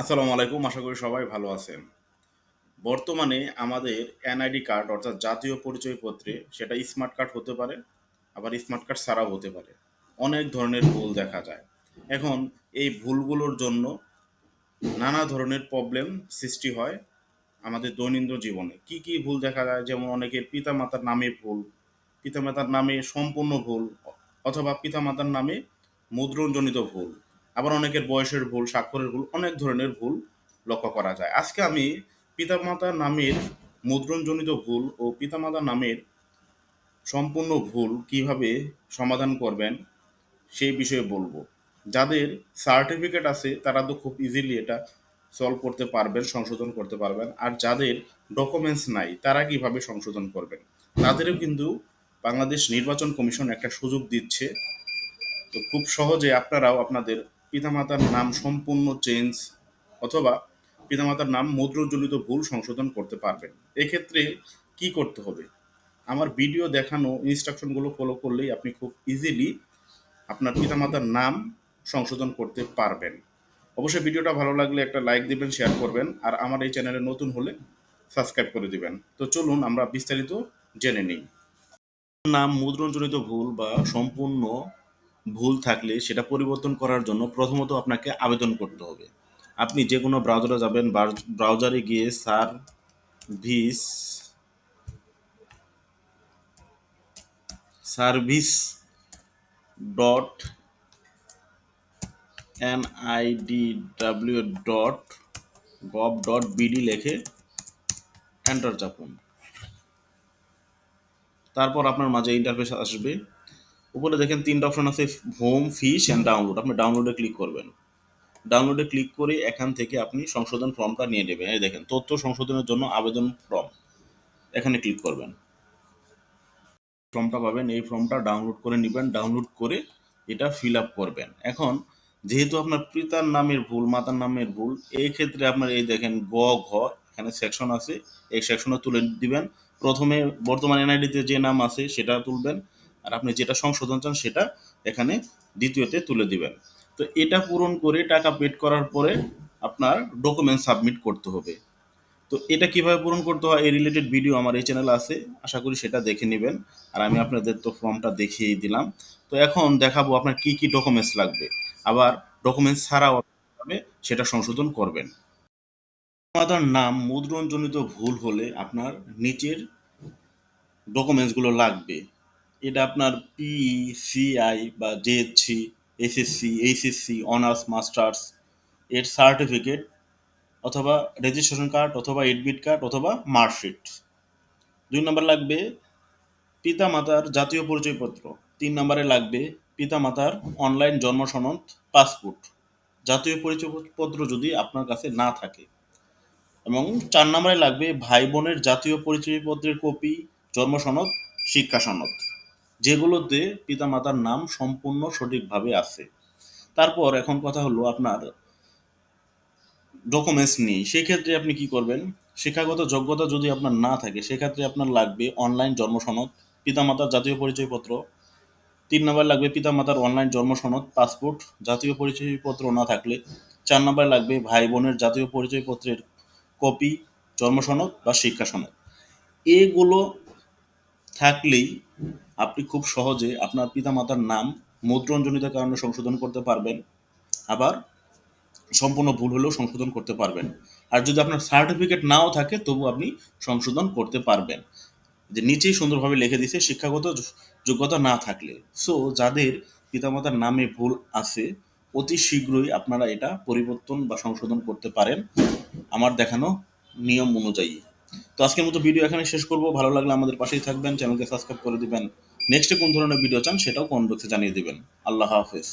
আসসালামু আলাইকুম, আশা করি সবাই ভালো আছেন। বর্তমানে আমাদের এনআইডি কার্ড, অর্থাৎ জাতীয় পরিচয়পত্রে সেটা স্মার্ট কার্ড হতে পারে, আবার স্মার্ট কার্ড ছাড়াও হতে পারে। অনেক ধরনের ভুল দেখা যায়। এখন এই ভুলগুলোর জন্য নানা ধরনের প্রবলেম সৃষ্টি হয় আমাদের দৈনন্দিন জীবনে। কি কি ভুল দেখা যায়? যেমন অনেকের পিতামাতার নামে ভুল, পিতামাতার নামে সম্পূর্ণ ভুল, অথবা পিতামাতার নামে মুদ্রণজনিত ভুল। আবার অনেকের বয়সের ভুল, স্বাক্ষরের ভুল, অনেক ধরনের ভুল লক্ষ্য করা যায়। আজকে আমি পিতামাতার নামের মুদ্রণজনিত ভুল ও পিতামাতার নামের সম্পূর্ণ ভুল কীভাবে সমাধান করবেন সেই বিষয়ে বলব। যাদের সার্টিফিকেট আছে, তারা তো খুব ইজিলি এটা সলভ করতে পারবেন, সংশোধন করতে পারবেন। আর যাদের ডকুমেন্টস নাই, তারা কীভাবে সংশোধন করবেন? তাদেরও কিন্তু বাংলাদেশ নির্বাচন কমিশন একটা সুযোগ দিচ্ছে। তো খুব সহজে আপনারাও আপনাদের পিতামাতার নাম সম্পূর্ণ চেঞ্জ অথবা পিতামাতার নাম মুদ্রজনিত ভুল সংশোধন করতে পারবেন। এক্ষেত্রে কি করতে হবে? আমার ভিডিও দেখানো ইনস্ট্রাকশনগুলো ফলো করলেই আপনি খুব ইজিলি আপনার পিতামাতার নাম সংশোধন করতে পারবেন। অবশ্যই ভিডিওটা ভালো লাগলে একটা লাইক দিবেন শেয়ার করবেন, আর আমার এই চ্যানেলে নতুন হলে সাবস্ক্রাইব করে দিবেন। তো চলুন আমরা বিস্তারিত জেনে নিই। নাম মুদ্রণজনিত ভুল বা সম্পূর্ণ ভুল থাকলে সেটা পরিবর্তন করার জন্য প্রথমত আপনাকে আবেদন করতে হবে। আপনি যে কোনো ব্রাউজারে যাবেন ব্রাউজারে গিয়ে service service dot NIDW dot gov dot BD লেখে এন্টার চাপুন। তারপর আপনার মাঝে ইন্টারফেস আসবে। উপরে দেখেন তিনটা অপশন আছে হোম ফিস অ্যান্ড ডাউনলোড আপনি ডাউনলোডে ক্লিক করবেন। ডাউনলোডে ক্লিক করে এখান থেকে আপনি সংশোধন ফর্মটা নিয়ে নেবেন। এই দেখেন, তথ্য সংশোধনের জন্য আবেদন ফর্ম এখানে ক্লিক করবেন। ফর্মটা পাবেন, এই ফর্মটা ডাউনলোড করে নেবেন। ডাউনলোড করে এটা ফিল আপ করবেন। এখন, যেহেতু আপনার পিতার নামের ভুল, মাতার নামের ভুল, এই ক্ষেত্রে আপনার এই দেখেন গ, ঘ, এখানে সেকশন আছে। এই সেকশনে তুলে দিবেন। প্রথমে বর্তমান এনআইডিতে যে নাম আছে, সেটা তুলবেন। আর আপনি যেটা সংশোধন চান সেটা এখানে দ্বিতীয়তে তুলে দিবেন। তো এটা পূরণ করে টাকা পেড করার পরে আপনার ডকুমেন্ট সাবমিট করতে হবে। তো এটা কীভাবে পূরণ করতে হয় এই রিলেটেড ভিডিও আমার এই চ্যানেলে আছে, আশা করি সেটা দেখে নেবেন। আর আমি আপনাদের তো ফর্মটা দেখিয়েই দিলাম। তো এখন দেখাবো আপনার কি কি ডকুমেন্টস লাগবে। আবার ডকুমেন্টস ছাড়াও সেটা সংশোধন করবেন। আপনার নাম, মুদ্রণজনিত ভুল হলে আপনার নিচের ডকুমেন্টসগুলো লাগবে। এটা আপনার পিই সিআই বা JSC SSC HSC honours masters এর সার্টিফিকেট অথবা রেজিস্ট্রেশন কার্ড অথবা এডমিট কার্ড অথবা মার্কশিট দুই নম্বর লাগবে পিতা মাতার জাতীয় পরিচয়পত্র। তিন নম্বরে লাগবে পিতা মাতার অনলাইন জন্ম সনদ পাসপোর্ট জাতীয় পরিচয়পত্র যদি আপনার কাছে না থাকে। এবং চার নম্বরে লাগবে ভাই বোনের জাতীয় পরিচয়পত্রের কপি জন্ম সনদ, শিক্ষা সনদ। যেগুলোতে পিতামাতার নাম সম্পূর্ণ সঠিকভাবে আছে। তারপর এখন কথা হলো আপনার ডকুমেন্টস নেই সেক্ষেত্রে আপনি কি করবেন? শিক্ষাগত যোগ্যতা যদি আপনার না থাকে, সেক্ষেত্রে আপনার লাগবে অনলাইন জন্ম সনদ পিতামাতার জাতীয় পরিচয়পত্র। তিন নম্বর লাগবে পিতামাতার অনলাইন জন্ম সনদ পাসপোর্ট জাতীয় পরিচয়পত্র না থাকলে। চার নম্বর লাগবে ভাই বোনের জাতীয় পরিচয়পত্রের কপি জন্ম সনদ বা শিক্ষা সনদ এগুলো থাকলেই আপনি খুব সহজে আপনার পিতামাতার নাম মুদ্রণজনিত কারণে সংশোধন করতে পারবেন। আবার সম্পূর্ণ ভুল হলেও সংশোধন করতে পারবেন। আর যদি আপনার সার্টিফিকেট নাও থাকে, তবু আপনি সংশোধন করতে পারবেন। যে নিচেই সুন্দরভাবে লিখে দিছে শিক্ষাগত যোগ্যতা না থাকলে। সো যাদের পিতামাতার নামে ভুল আছে, অতি শীঘ্রই আপনারা এটা পরিবর্তন বা সংশোধন করতে পারেন। আমার দেখানো নিয়ম অনুযায়ী। তো আজকের মতো ভিডিও এখানে শেষ করব। ভালো লাগলে আমাদের পাশেই থাকবেন চ্যানেলকে সাবস্ক্রাইব করে দিবেন। নেক্সটে কোন ধরনের ভিডিও চান সেটাও কমেন্ট বক্সে জানিয়ে দিবেন। আল্লাহ হাফেজ।